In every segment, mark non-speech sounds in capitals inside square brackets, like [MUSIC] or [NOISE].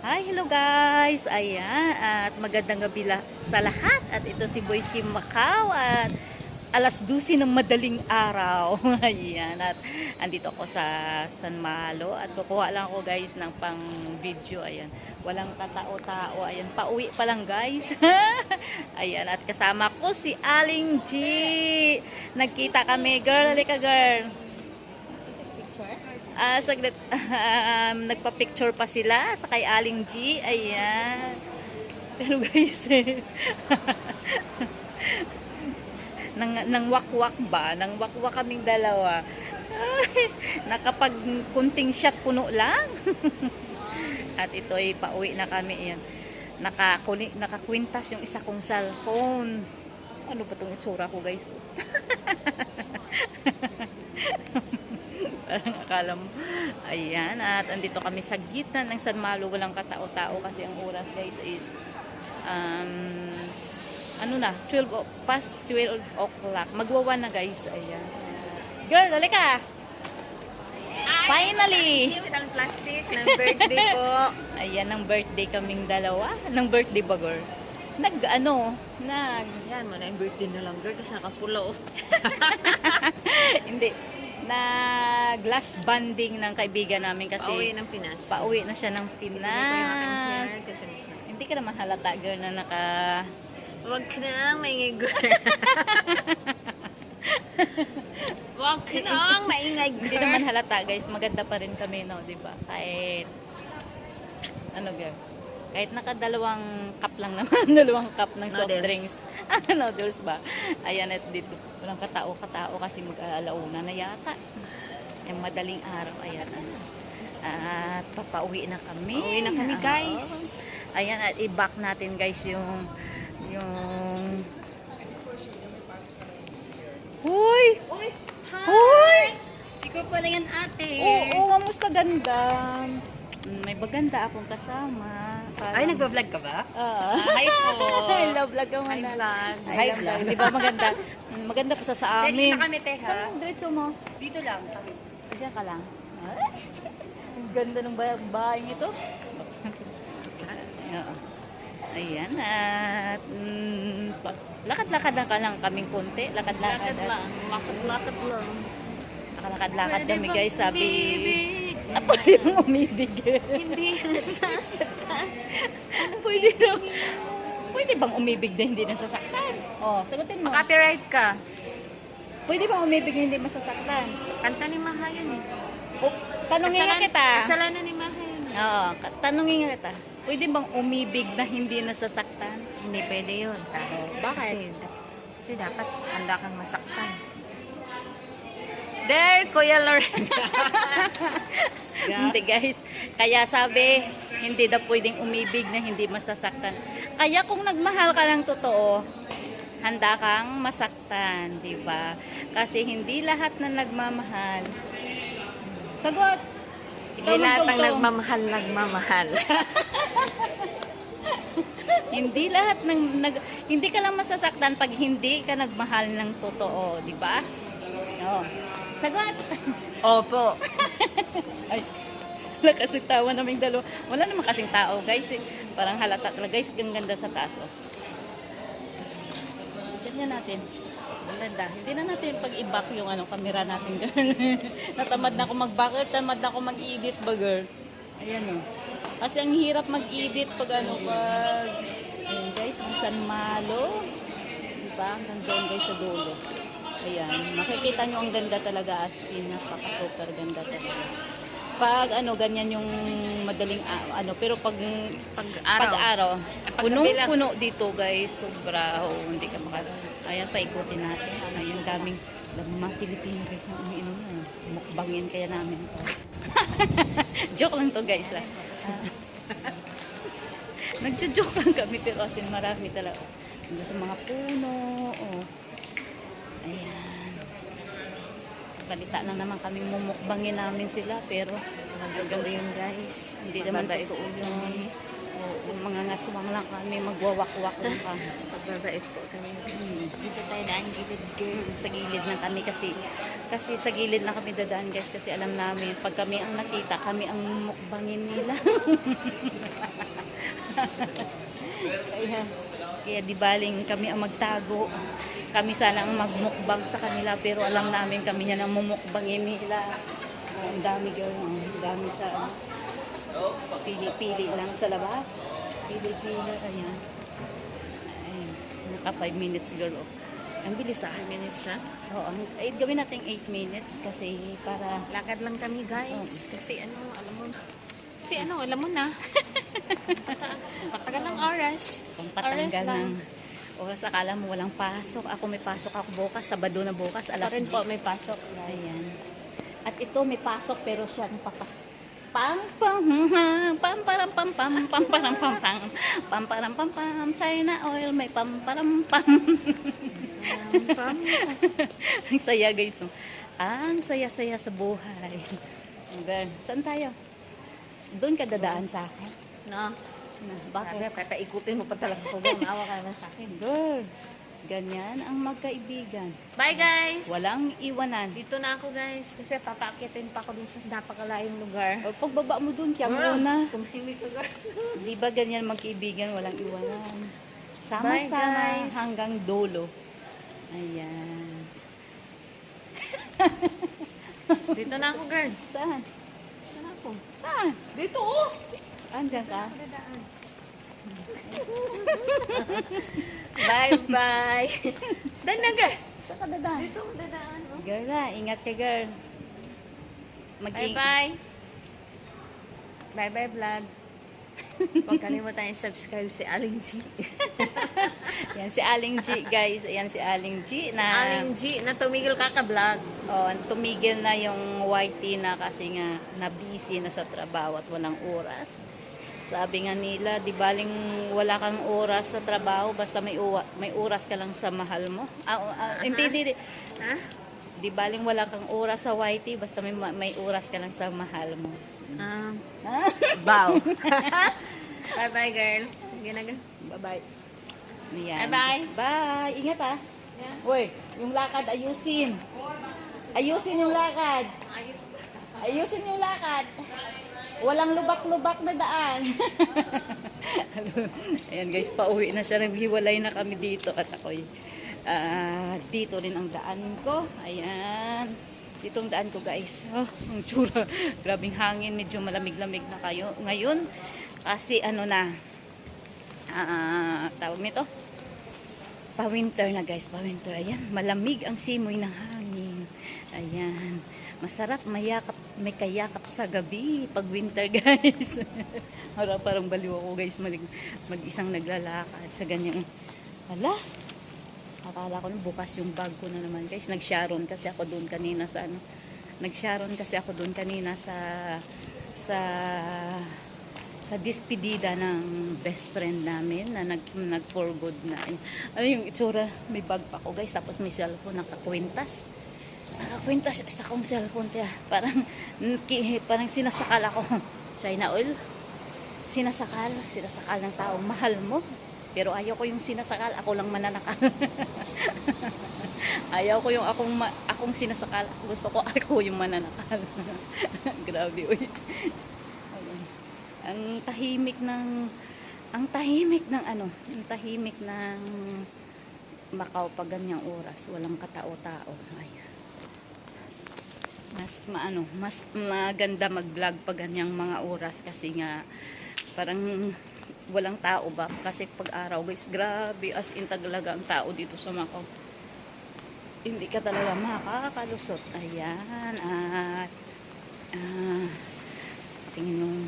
Hi, hello guys! Ayan, at magandang gabi sa lahat. At ito si Boys Kim Macau at alas 12 ng madaling araw. [LAUGHS] Ayan, at andito ako sa San Malo at kukuha lang ako guys ng pang video. Ayan, walang katao-tao. Ayan, pauwi pa lang guys. [LAUGHS] Ayan, at kasama ko si Aling G. Nagkita kami. Girl, halika girl. Ah, saglit. [LAUGHS] Um, nagpa-picture pa sila sa kay Aling G. Ayan. Pero guys, eh. [LAUGHS] nang, nang wakwak ba? Nang wakwak kaming dalawa. Ay, nakapag kunting shot puno lang. [LAUGHS] At ito ay pauwi na kami. Yan. Nakakuli, nakakwintas yung isa kong cellphone. Ano ba itong itsura ko guys? Parang [LAUGHS] akala mo. Ayan, at andito kami sa gitna ng San Malo. Walang katao-tao kasi ang oras guys is um, ano na, 12 o- past 12 o'clock. Magwawa na guys. Ayan. Girl, halika! Finally! Ang plastic ng birthday ko. [LAUGHS] Ayan, ng birthday kaming dalawa. Ng birthday ba, girl? Nag, ano, nag, Yan mo na yung birthday na lang girl kasi nakapula oh. [LAUGHS] hindi, na glass banding ng kaibigan namin kasi Pauwi ng Pinas. pauwi na siya ng Pinas. kasi Hindi ka naman halata, girl, na naka... Huwag ka na maingay girl. [LAUGHS] Huwag ka na maingay Hindi naman girl. halata, guys. Maganda pa rin kami, no, di ba? Kahit... Ano, girl? Kahit nakadalawang cup lang naman, [LAUGHS] dalawang cup ng soft Noodles. drinks. [LAUGHS] Noodles ba? Ayan, at dito, walang katao-katao kasi mag-aalauna na yata. Ay, madaling araw, ayan. At papauwi na kami. Pauwi na kami Oo. guys. Ayan, at i-back natin guys yung yung Huy! Uy! Huy! Ikaw pala yan ate. Oo, kamusta ganda? May baganda akong kasama. Parang- Ay, nagbablog ka ba? Ah. Hi po. [LAUGHS] Hello, vlog ka Hi muna. vlog. Hi, Hi vlog. Di ba maganda? Maganda pa sa sa amin. na kami, Teka. Saan ang diretso mo? Dito lang kami. Diyan ka lang. Ang ganda ng bahay, bahay nito. [LAUGHS] Oo. Ayan at mm, lakad-lakad lang ka lang kaming konti. Lakad-lakad. at- Lakad-lakad lang. Lakad-lakad kami guys. Sabi. Pwede mo umibig. Hindi nasasaktan. [LAUGHS] pwede daw. Pwede bang umibig na hindi nasasaktan? Oh, sagutin mo. Copyright ka. Pwede bang umibig na hindi masasaktan? Kanta ni Maha yun eh. Oops, tanongin nga Kasalan- kita. Kasalanan ni Maha yun eh. Oo, ka- tanongin nga kita. Pwede bang umibig na hindi nasasaktan? Hindi pwede yun. bakit? Kasi, kasi dapat handa kang masaktan. There, Kuya Loren. Hindi guys. Kaya sabi, hindi daw pwedeng umibig na hindi masasaktan. Kaya kung nagmahal ka ng totoo, handa kang masaktan, di ba? Kasi hindi lahat na nagmamahal. Sagot! Ikaw Hindi lahat ng nagmamahal, nagmamahal. Hindi lahat ng nag, hindi ka lang masasaktan pag hindi ka nagmahal ng totoo, di ba? Oo. Sagot! Opo. [LAUGHS] Ay, wala kasing tawa naming dalawa. Wala naman kasing tao, guys. Eh. Parang halata talaga. Guys, ang ganda sa taso. Ganyan natin. Ang ganda. Hindi na natin pag-i-back yung ano, camera natin, girl. [LAUGHS] Natamad na ako mag-back, or tamad na ako mag-edit ba, girl? Ayan, oh. Kasi ang hirap mag-edit pag ano, pag... Ayan, guys, yung San Malo. Diba? Hanggang doon, guys, sa dulo. Ayan, makikita nyo ang ganda talaga as in, napaka-super ganda talaga. Pag ano, ganyan yung madaling a- ano, pero pag Pag pag araw. araw, Pag punong-puno dito guys, sobra, oh, hindi ka maka, ayan, paikutin natin, ano, yung daming, daming mga Pilipino guys ang umiinom na, mukbangin kaya namin to. [LAUGHS] Joke lang to guys lah. [LAUGHS] Nagjo-joke lang kami pero as in marami talaga. Hanggang sa mga puno, oh. Ayan. Salita na naman kaming mumukbangin namin sila pero hanggang yun guys. Hindi naman totoo yun. Oo, mga ngaswang lang kami, magwawak-wak lang kami. [LAUGHS] Pagbabait po kami. Dito tayo daan gilid girl. sa gilid lang kami kasi kasi sa gilid lang kami dadaan guys kasi alam namin pag kami ang nakita kami ang mukbangin nila [LAUGHS] kaya kaya di baling kami ang magtago kami sana ang magmukbang sa kanila pero alam namin kami yan ang mumukbangin nila Oh, ang dami girl oh, ang dami sa pili-pili lang sa labas pili-pili ayan ay naka 5 minutes girl oh. ang bilis ah 5 minutes na. Oo, ang- ay, gawin natin 8 minutes kasi para Lakad lang kami guys. Kasi ano, alam mo Kasi ano, alam mo na. [LAUGHS] Patagal ng oras. pampatanggal ng oras. Akala mo walang pasok. Ako may pasok ako bukas. Sabado na bukas. Alas rin po, 10. may pasok. Ayan. At ito may pasok pero siya ang papas. Pam pam pam param pam pam pam param pam pam pam param pam pam China oil may pam param pam Pam. ang saya guys no ang saya-saya sa buhay Girl, saan tayo? Doon ka dadaan sa akin. No. Na, Bakit? bakit? Papaikutin mo pa talaga po. Maawa ka naman sa akin. Girl, ganyan ang magkaibigan. Bye guys! Walang iwanan. Dito na ako guys. Kasi papaakitin pa ako dun sa napakalayong lugar. O, pagbaba mo dun, kaya mo na. Tumahimik. Di ba ganyan magkaibigan, walang iwanan. Sama-sama guys. hanggang dulo. Ayan. Dito na ako girl. Saan? Na ako. Saan? Dito oh! Andyan ka? Bye bye! Dan na girl! Saan ka dadaan? Dito ako dadaan. oh. Girl na, ingat ka girl. mag Bye bye! Bye bye vlog. Huwag kalimutan i-subscribe si Aling G. [LAUGHS] Yan si Aling G, guys. Ayan si Aling G Si na Aling G na tumigil ka ka vlog. oh, tumigil na yung YT na kasi nga na-busy na sa trabaho at walang oras. Sabi nga nila, di baling wala kang oras sa trabaho, basta may, uwa, may oras ka lang sa mahal mo. Ah, ah, hindi, hindi, hindi. Ha? Di baling wala kang oras sa YT, basta may, ma- may oras ka lang sa mahal mo. Ah? bow. bye bye girl. Ginag Bye-bye. Ayan. Bye-bye. Bye. Ingat ah. Yeah. Uy, yung lakad ayusin. Ayusin yung lakad. Ayusin yung lakad. Walang lubak-lubak na daan. [LAUGHS] Ayan guys, pauwi na siya. Naghiwalay na kami dito at ah, dito rin ang daan ko. Ayan. Dito ang daan ko guys. Oh, ang tsura. [LAUGHS] Grabing hangin. Medyo malamig-lamig na kayo ngayon. Kasi ano na, ah, tawag nito, pa-winter na guys, pa-winter. Ayan, malamig ang simoy ng hangin. Ayan. Masarap mayakap, may kayakap sa gabi pag winter [LAUGHS] guys. Para parang baliw ako guys mag, mag-isang naglalakad sa ganyang hala. Akala ko na bukas yung bag ko na naman guys. Nag-sharon kasi ako doon kanina sa ano. Nag-sharon kasi ako doon kanina sa sa sa dispedida ng best friend namin na nag, nag for good na. Ano yung itsura? May bag pa ako guys. Tapos may cellphone nakakwintas. Nakakwintas sa akong cellphone. Kaya parang, ki- parang sinasakal ako. China oil. Sinasakal. Sinasakal ng taong mahal mo. Pero ayaw ko yung sinasakal. Ako lang mananakal. [LAUGHS] ayaw ko yung akong, ma- akong sinasakal. Gusto ko [LAUGHS] ako yung mananakal. [LAUGHS] Grabe, uy. Ang tahimik ng ang tahimik ng ano, ang tahimik ng Macau pag ganyang oras, walang katao-tao. Ayan. Mas maano, mas maganda mag-vlog pag ganyang mga oras kasi nga parang walang tao ba kasi pag araw guys grabe as in talaga ang tao dito sa Macau hindi ka talaga makakalusot ayan at ah, tingin nung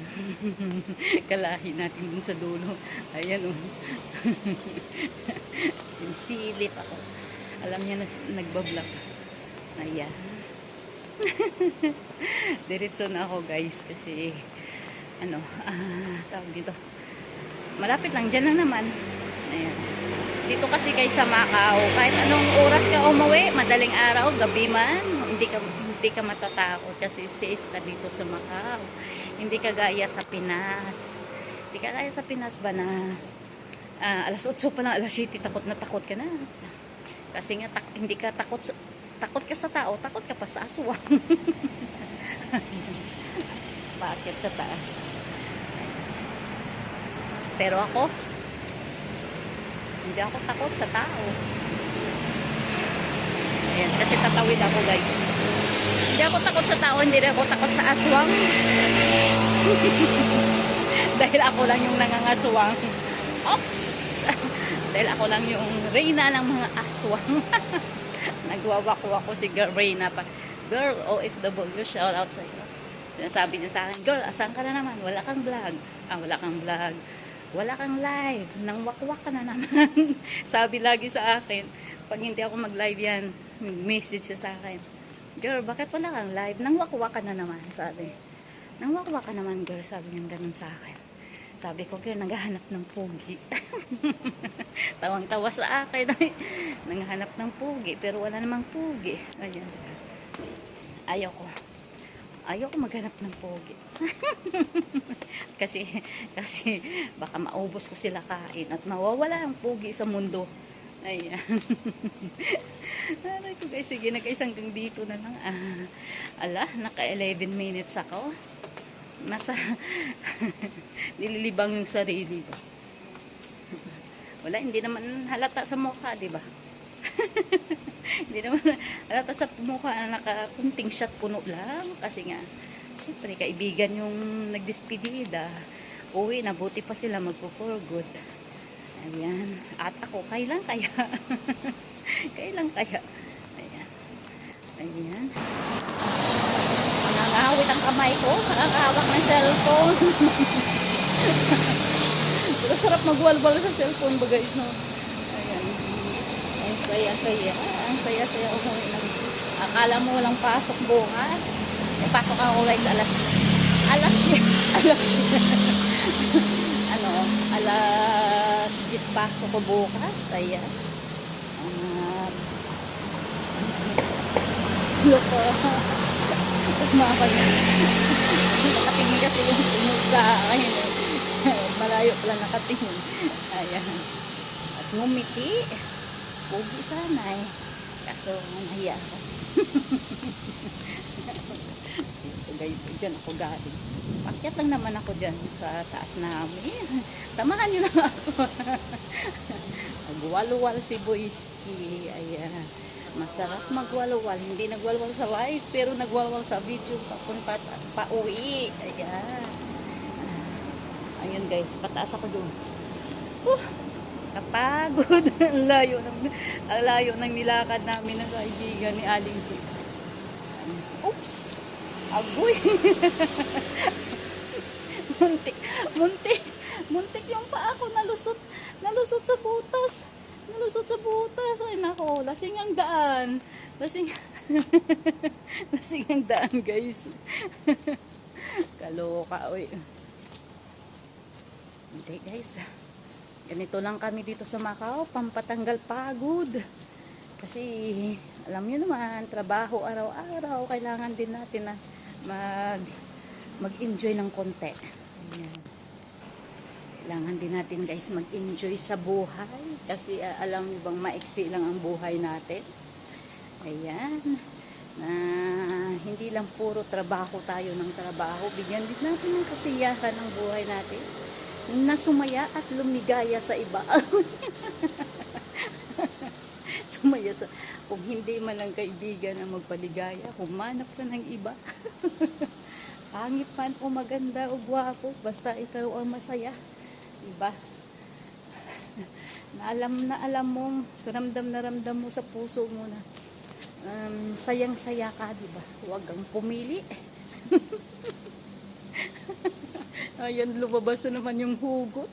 [LAUGHS] kalahi natin dun sa dulo. Ayan oh. [LAUGHS] Sinsilip ako. Alam niya na nagbablog. Ayan. [LAUGHS] Diretso na ako guys kasi ano, ah, tawag dito. Malapit lang, dyan na naman. Ayan. Dito kasi kay sa Macau, kahit anong oras ka umuwi, madaling araw, gabi man, hindi ka hindi ka matatakot kasi safe ka dito sa Macau. Hindi ka gaya sa Pinas. Hindi kagaya sa Pinas ba na ah, alas 8 pa lang, alas 7, takot na takot ka na. Kasi nga, tak- hindi ka takot sa, takot ka sa tao, takot ka pa sa aswang. [LAUGHS] Bakit sa taas? Pero ako, hindi ako takot sa tao. Ayan, kasi tatawid ako guys. Hindi ako takot sa tao, hindi ako takot sa aswang. [LAUGHS] Dahil ako lang yung nangangaswang. Oops! [LAUGHS] Dahil ako lang yung reyna ng mga aswang. [LAUGHS] Nagwawako ako si girl Reyna pa. Girl, OFW, shout out sa iyo. Sinasabi niya sa akin, girl, asan ka na naman? Wala kang vlog. Ah, wala kang vlog. Wala kang live. Nang wakwak ka na naman. [LAUGHS] Sabi lagi sa akin, pag hindi ako mag-live yan, message siya sa akin. Girl, bakit wala kang live? Nang wakwak ka na naman, sabi. Nang wakwak ka naman, girl, sabi niya ganun sa akin. Sabi ko, girl, naghahanap ng pugi. [LAUGHS] Tawang-tawa sa akin. [LAUGHS] naghahanap ng pugi, pero wala namang pugi. Ayan. Ayaw ko. Ayaw ko maghanap ng pogi. [LAUGHS] kasi, kasi baka maubos ko sila kain at mawawala ang pogi sa mundo. Ayan. [LAUGHS] Aray ko guys, sige na guys, hanggang dito na lang. Ah, ala, naka 11 minutes ako. Nasa, [LAUGHS] nililibang yung sarili ko. Wala, hindi naman halata sa mukha, di ba? Hindi naman halata sa mukha na nakakunting shot puno lang. Kasi nga, syempre, kaibigan yung nagdispedida. Uwi, nabuti pa sila magpo-for good. Ayan. At ako, kailan kaya? [LAUGHS] kailan kaya? Ayan. Ayan. Nangangawit ang kamay ko sa kakawak ng cellphone. [LAUGHS] Pero sarap magwalwal sa cellphone ba guys, no? Ang saya-saya. Ang saya-saya umuwi ng... Akala mo walang pasok bukas. May pasok ako guys alas... Alas... [LAUGHS] Alas... [LAUGHS] ano? Alas 10 pasok ko bukas. Ayan. At... Loko. Umakan na. Nakatingin kasi yung tunog sa akin. eh. [LAUGHS] Malayo pala nakatingin. Ayan. At ngumiti. Pugi sana eh. Kaso nahiya ako. [LAUGHS] Ito guys, dyan ako galing. Pakyat lang naman ako dyan sa taas namin. [LAUGHS] Samahan nyo lang ako. [LAUGHS] Nagwaluwal si Boyski. Ayan. Masarap magwaluwal. Hindi nagwaluwal sa live, pero nagwaluwal sa video papunta at pauwi. Ayan. Ayun guys, pataas ako doon. Uh, napagod. [LAUGHS] ang layo ng ang layo ng nilakad namin ng kaibigan ni Aling G. Oops! Agoy! [LAUGHS] muntik, muntik, muntik yung paa ko nalusot, nalusot sa butas. Nalusot sa butas. Ay nako, lasing ang daan. Lasing, [LAUGHS] lasing ang daan guys. Kaloka, oy. Hindi guys. Ganito lang kami dito sa Macau, pampatanggal pagod. Kasi alam niyo naman, trabaho araw-araw, kailangan din natin na mag mag-enjoy ng konti. Ayan. Kailangan din natin guys mag-enjoy sa buhay kasi ah, alam niyo bang maiksi lang ang buhay natin. Ayan. Na hindi lang puro trabaho tayo ng trabaho, bigyan din natin ng kasiyahan ng buhay natin na sumaya at lumigaya sa iba. [LAUGHS] sumaya sa kung hindi man lang kaibigan na magpaligaya, humanap ka ng iba. [LAUGHS] Pangit man o maganda o gwapo, basta ikaw ang masaya. Diba? [LAUGHS] na alam na alam mo, ramdam na ramdam mo sa puso mo na um, sayang-saya ka, diba? Huwag kang pumili. Ayan, lumabas na naman yung hugot.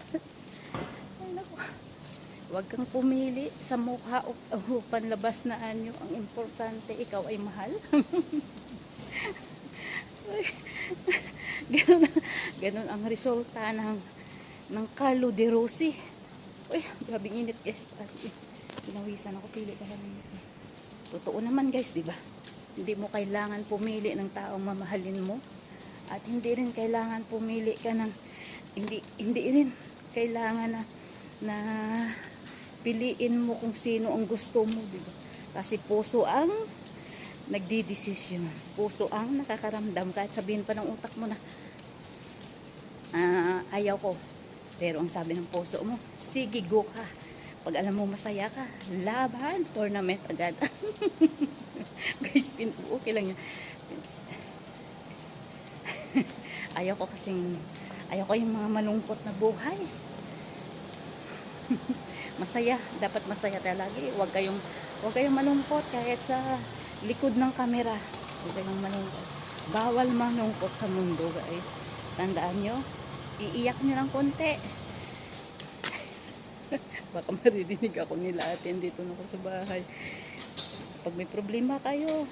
Ay, naku. Huwag kang pumili sa mukha o, o panlabas na anyo. Ang importante, ikaw ay mahal. [LAUGHS] [LAUGHS] Ganun, ganun ang resulta ng ng Carlo De Rossi. Uy, grabing init guys. As in, pinawisan ako, pili ka lang. Totoo naman guys, di ba? Hindi mo kailangan pumili ng taong mamahalin mo. At hindi rin kailangan pumili ka ng hindi hindi rin kailangan na na piliin mo kung sino ang gusto mo, di ba? Kasi puso ang nagdidesisyon. Puso ang nakakaramdam kahit sabihin pa ng utak mo na ah, ayaw ko. Pero ang sabi ng puso mo, sige go ka. Pag alam mo masaya ka, laban, tournament agad. [LAUGHS] Guys, okay lang yun. Ayaw ko kasing, ayaw ko yung mga malungkot na buhay. [LAUGHS] masaya, dapat masaya tayo lagi. Huwag kayong, huwag kayong malungkot kahit sa likod ng kamera. Huwag kayong malungkot. Bawal malungkot sa mundo, guys. Tandaan nyo, iiyak nyo ng konti. [LAUGHS] Baka maririnig ako nila atin dito na ako sa bahay. Pag may problema kayo,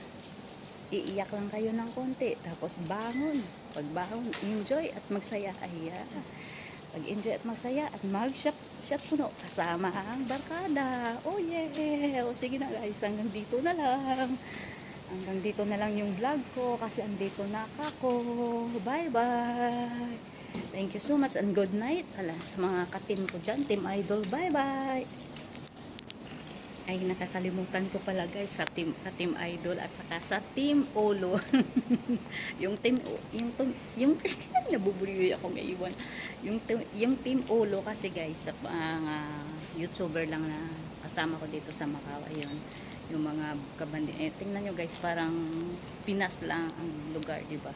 iiyak lang kayo ng konti. Tapos bangon. Pag bangon, enjoy at magsaya. Ayan. Pag enjoy at magsaya at mag-shot shot puno kasama ang barkada. Oh yeah. O sige na guys, hanggang dito na lang. Hanggang dito na lang yung vlog ko kasi andito na ako. Bye bye. Thank you so much and good night. Ala, sa mga ka-team ko dyan, Team Idol, bye bye. Ay, nakakalimutan ko pala guys sa team, ka-team Idol at saka sa Team Olo. [LAUGHS] yung team, yung, [LAUGHS] yung, nabubuliwi ako ngayon. Yung, team- yung Team Olo kasi guys, sa mga YouTuber lang na kasama ko dito sa Macau, ayun. Yung mga kabandi, eh, tingnan nyo guys, parang Pinas lang ang lugar, di ba?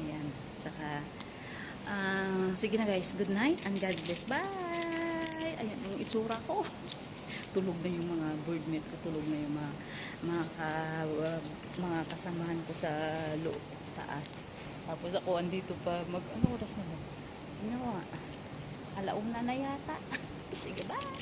Ayan. Saka, ah, sige na guys, good night and God bless. Bye! Ayan yung itsura ko. Tulog na yung mga birdmate ko, tulog na yung mga, mga, ka- uh, mga kasamahan ko sa loob, taas. Tapos ako andito pa, mag, ano oras na ba? Ano? Alauna na yata. [LAUGHS] Sige, bye!